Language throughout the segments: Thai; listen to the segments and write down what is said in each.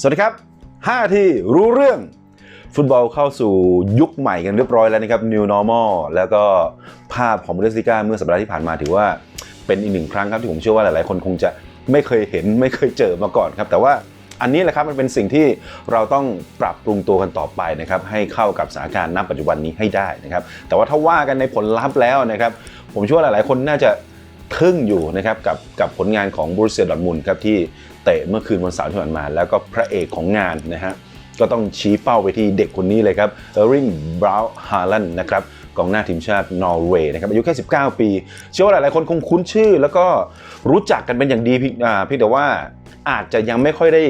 สวัสดีครับ 5 ที่รู้เรื่อง ฟุตบอลเข้าสู่ยุคใหม่กันเรียบร้อยแล้วนะครับ New Normal แล้วก็ภาพของบุเดสลิก้าเมื่อสัปดาห์ที่ผ่านมาถือว่าเป็นอีกหนึ่งครั้งครับที่ผมเชื่อว่าหลายๆ คนคงจะไม่เคยเห็นไม่เคยเจอมาก่อนครับ แต่ว่าอันนี้แหละครับมันเป็นสิ่งที่เราต้องปรับปรุงตัวกันต่อไปนะครับให้เข้ากับสถานการณ์ณปัจจุบันนี้ให้ได้นะครับแต่ว่าถ้าว่ากันในผลลัพธ์แล้วนะครับผมเชื่อว่าหลาย ๆ คนน่าจะ ทึ่งอยู่นะครับกับกับผลงานของบรูเซียดอทมุนครับที่เตะเมื่อคืนวันเสาร์ที่ผ่านมา แล้วก็พระเอกของงานนะฮะก็ต้องชี้เป้าไปที่เด็กคนนี้เลยครับเออริงบราวน์ฮาลันนะครับกองหน้าทีมชาตินอร์เวย์นะครับอายุแค่ 19 ปี เชื่อว่าหลาย ๆ คนคงคุ้นชื่อ แล้วก็รู้จักกันเป็นอย่างดีพี่อ่าเพี่แต่ว่าอาจจะยังไม่ค่อยได้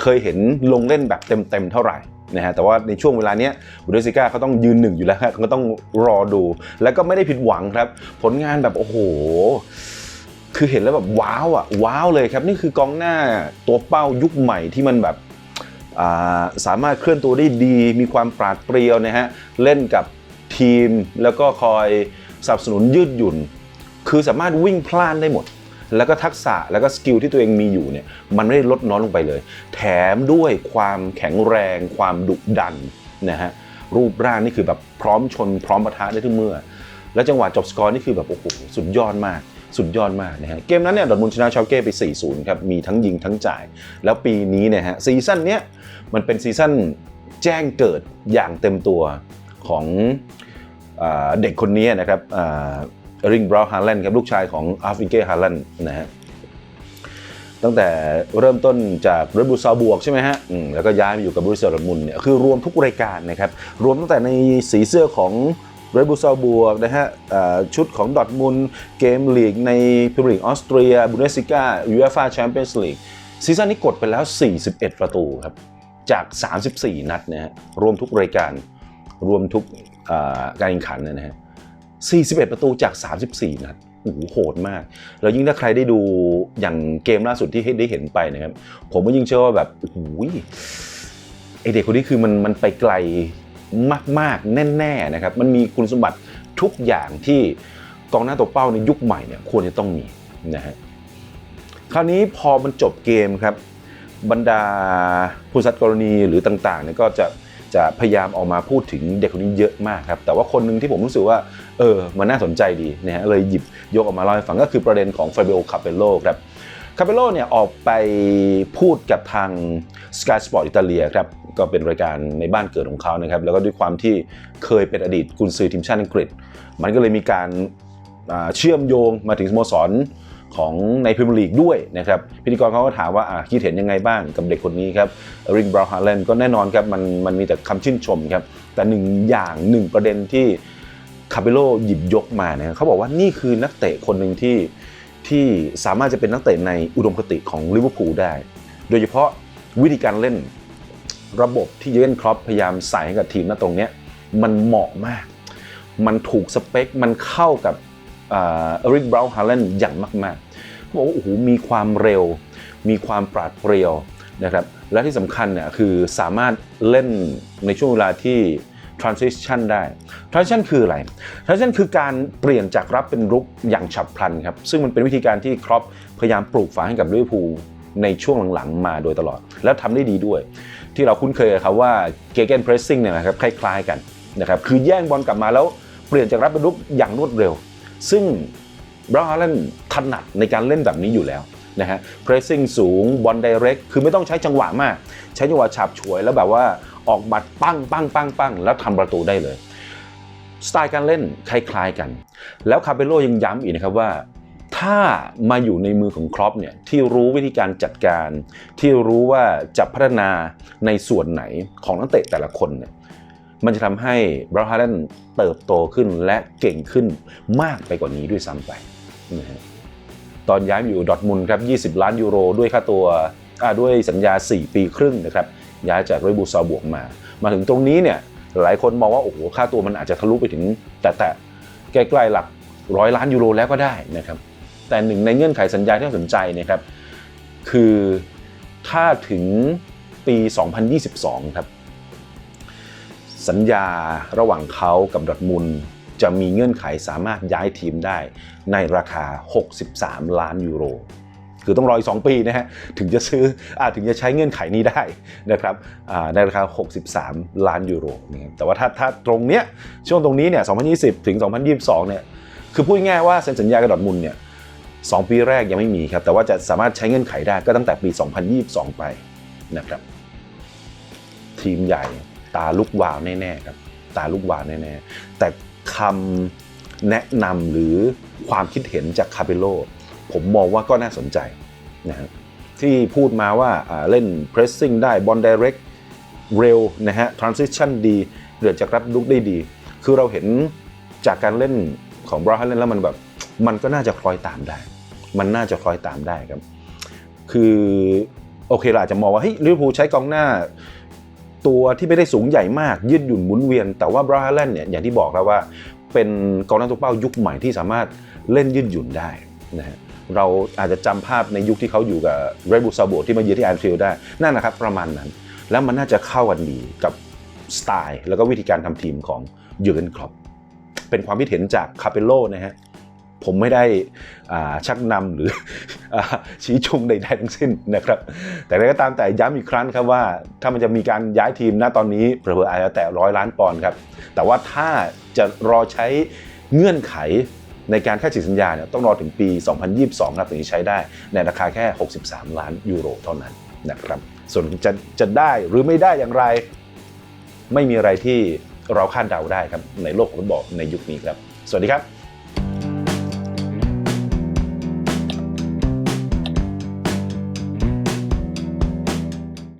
เคยเห็นลงเล่นแบบเต็ม ๆ เท่าไหร่ นะฮะแต่ว่าในช่วงเวลาเนี้ยบุเดสซิก้าเขาต้องยืนหนึ่งอยู่แล้วก็ต้องรอดู แล้วก็ไม่ได้ผิดหวังครับ ผลงานแบบโอ้โหคือเห็นแล้วแบบว้าวอะว้าวเลยครับ นี่คือกองหน้าตัวเป้ายุคใหม่ที่มันแบบาสามารถเคลื่อนตัวได้ดี มีความปราดเปรียวนะฮะเล่นกับทีมแล้วก็คอยสนับสนุนยืดหยุ่น คือสามารถวิ่งพล่านได้หมด แล้วก็ทักษะแล้วก็สกิลที่ตัวเองมีอยู่เนี่ยมันไม่ได้ลดน้อยลงไปเลย แถมด้วยความแข็งแรง ความดุดันนะฮะรูปร่างนี่คือแบบพร้อมชน พร้อมปะทะได้ทุกเมื่อ แล้วจังหวะจบสกอร์นี่คือแบบโอ้โหสุดยอดมากสุดยอดมากนะฮะเกมนั้นเนี่ยดอทมุนชนะชาลเก้ไป 4-0 ครับ มีทั้งยิงทั้งจ่าย แล้วปีนี้เนี่ยฮะซีซั่นเนี้ยมันเป็นซีซั่นแจ้งเกิดอย่างเต็มตัวของเด็กคนนี้นะครับ ริงบราวน์ฮาร์แลนด์ครับลูกชายของอาฟริเก้ฮาร์แลนด์นะฮะตั้งแต่เริ่มต้นจากเรดบูซาบวกใช่ไหมฮะมแล้วก็ย้ายมาอยู่กับบริษัทดอร์ทมุนเนี่ยคือรวมทุกรายการนะครับรวมตั้งแต่ในสีเสื้อของเรดบูซาบวกนะฮะชุดของดอทมุนเกมลีกในพรีเมียร์ลีกออสเตรียบุนเดสซิก้ายูเอฟ่าแชมเปี้ยนส์ลีกซีซั่นนี้กดไปแล้ว 41 ประตูครับจาก 34 นัดนะฮะรวมทุกรายการรวมทุกการแข่งขันนะฮะ 41 ประตูจาก 34 นัดโอ้โหโหดมาก แล้วยิ่งถ้าใครได้ดูอย่างเกมล่าสุดที่ได้เห็นไปนะครับ ผมก็ยิ่งเชื่อว่าแบบโอ้โหไอเด็กคนนี้คือมันมันไปไกลมากๆ แน่ๆนะครับ มันมีคุณสมบัติทุกอย่างที่กองหน้าตัวเป้าในยุคใหม่เนี่ยควรจะต้องมีนะฮะคราวนี้พอมันจบเกมครับ บรรดาผู้สัตว์กรณีหรือต่างๆเนี่ยก็จะ จะพยายามออกมาพูดถึงเด็กคนนี้เยอะมากครับ แต่ว่าคนหนึ่งที่ผมรู้สึกว่า เออ มันน่าสนใจดีนะฮะเลยหยิบยกออกมาเล่าให้ฟังก็คือประเด็นของฟาเบโอคาเปโลครับคาเปโลเนี่ยออกไปพูดกับทาง Sky Sport อิตาเลียครับก็เป็นรายการในบ้านเกิดของเขานะครับ แล้วก็ด้วยความที่เคยเป็นอดีตกุนซือทีมชาติอังกฤษ มันก็เลยมีการเชื่อมโยงมาถึงสโมสร ของในพรีเมียร์ลีกด้วยนะครับพิธีกรเขาก็ถามว่าคิดเห็นยังไงบ้างกับเด็กคนนี้ครับริงบราวน์ฮาร์แลนด์ก็แน่นอนครับมันมันมีแต่คำชื่นชมครับแต่หนึ่งอย่างหนึ่งประเด็นที่คาเปโลหยิบยกมาเนี่ยเขาบอกว่านี่คือนักเตะคนหนึ่งที่ที่สามารถจะเป็นนักเตะในอุดมคติของลิเวอร์พูลได้ โดยเฉพาะวิธีการเล่นระบบที่เยเกนครอปพยายามใส่ให้กับทีมณตรงนี้มันเหมาะมาก มันถูกสเปค มันเข้ากับ เอริกบราวน์ฮาร์แลนด์อย่างมากๆเขาบอกว่าโอ้โหมีความเร็ว มีความปราดเปรียวนะครับและที่สำคัญเนี่ยคือสามารถเล่นในช่วงเวลาที่ transition ได้ transition คืออะไร transition คือการเปลี่ยนจากรับเป็นรุกอย่างฉับพลันครับ ซึ่งมันเป็นวิธีการที่ครอปพยายามปลูกฝังให้กับลิเวอร์พูลในช่วงหลังๆ มาโดยตลอด แล้วทำได้ดีด้วย ที่เราคุ้นเคยครับว่า gegen pressing เนี่ยนะครับคล้ายๆกันนะครับคือแย่งบอลกลับมาแล้วเปลี่ยนจากรับเป็นรุกอย่างรวดเร็ว ซึ่งบราฮาร์แลนถนัดในการเล่นแบบนี้อยู่แล้วนะฮะ pressing สูงบอล direct คือไม่ต้องใช้จังหวะมาก ใช้จังหวะฉับฉวยแล้วแบบว่าออกบัตรปั้งปั้งปั้งปั้งแล้วทำประตูได้เลย สไตล์การเล่นคล้ายๆกัน แล้วคาเปโลยังย้ำอีกนะครับว่า ถ้ามาอยู่ในมือของครอปเนี่ยที่รู้วิธีการจัดการ ที่รู้ว่าจะพัฒนาในส่วนไหนของนักเตะแต่ละคนเนี่ย มันจะทำให้บราฮาร์แลนด์เติบโตขึ้นและเก่งขึ้นมากไปกว่านี้ด้วยซ้ำไปนะฮะตอนย้ายมาอยู่ดอทมุนครับ 20 ล้านยูโร ด้วยค่าตัวด้วยสัญญา 4 ปีครึ่งนะครับ ย้ายจากเรบูซาบวกมา มาถึงตรงนี้เนี่ยหลายคนมองว่า โอ้โห ค่าตัวมันอาจจะทะลุไปถึง แต่แต่ใกล้ๆหลักร้อยล้านยูโรแล้วก็ได้นะครับ แต่หนึ่งในเงื่อนไขสัญญาที่น่าสนใจนะครับ คือถ้าถึงปี 2022 ครับ สัญญาระหว่างเขากับดอทมุนด์จะมีเงื่อนไขสามารถย้ายทีมได้ในราคา 63 ล้านยูโร คือต้องรออีก 2 ปีนะฮะ ถึงจะซื้ออาถึงจะใช้เงื่อนไขนี้ได้นะครับในราคา 63 ล้านยูโรนะครับแต่ว่าถ้าถ้าตรงเนี้ยช่วงตรงนี้เนี่ย 2020 ถึง 2022 เนี่ย คือพูดง่ายว่าเซ็นสัญญากับดอทมุนด์เนี่ยสองปีแรกยังไม่มีครับ แต่ว่าจะสามารถใช้เงื่อนไขได้ก็ตั้งแต่ปี 2022 ไปนะครับ ทีมใหญ่ ตาลุกวาวแน่ๆครับตาลุกวาวแน่ๆแต่คำแนะนำหรือความคิดเห็นจากคาเปโลผมมองว่าก็น่าสนใจนะฮะที่พูดมาว่าเล่น pressing ได้บอล direct เร็วนะฮะ transition ดีเดือดจากรับลุกได้ดี คือเราเห็นจากการเล่นของบรอฮันเล่นแล้วมันแบบมันก็น่าจะคล้อยตามได้ มันน่าจะคล้อยตามได้ครับ คือโอเคเราอาจจะมองว่าเฮ้ยลิเวอร์พูลใช้กองหน้า ตัวที่ไม่ได้สูงใหญ่มาก ยืดหยุ่นหมุนเวียน แต่ว่าบราฮันแลนเนี่ยอย่างที่บอกแล้วว่า เป็นกองหน้าตัวเป้ายุคใหม่ที่สามารถเล่นยืดหยุ่นได้นะฮะเราอาจจะจำภาพในยุคที่เขาอยู่กับเรดบูลซาโบที่มาเยือนที่แอนฟิลด์ได้นั่นนะครับประมาณนั้น แล้วมันน่าจะเข้ากันดีกับสไตล์ แล้วก็วิธีการทำทีมของยูเกนครอปเป็นความคิดเห็นจากคาเปโลนะฮะ ผมไม่ได้ชักนำหรือชี้ชงใดๆทั้งสิ้นนะครับ แต่ก็ตามแต่ย้ำอีกครั้งครับว่า ถ้ามันจะมีการย้ายทีมณตอนนี้เผื่อๆอาจจะแตะร้อยล้านปอนด์ครับ แต่ว่าถ้าจะรอใช้เงื่อนไขในการค่าฉีดสัญญาเนี่ยต้องรอถึงปี 2022 ครับถึงจะใช้ได้ในราคาแค่ 63 ล้านยูโรเท่านั้นนะครับ ส่วนจะจะได้หรือไม่ได้อย่างไร ไม่มีอะไรที่เราคาดเดาได้ครับในโลกของฟุตบอลในยุคนี้ครับ สวัสดีครับ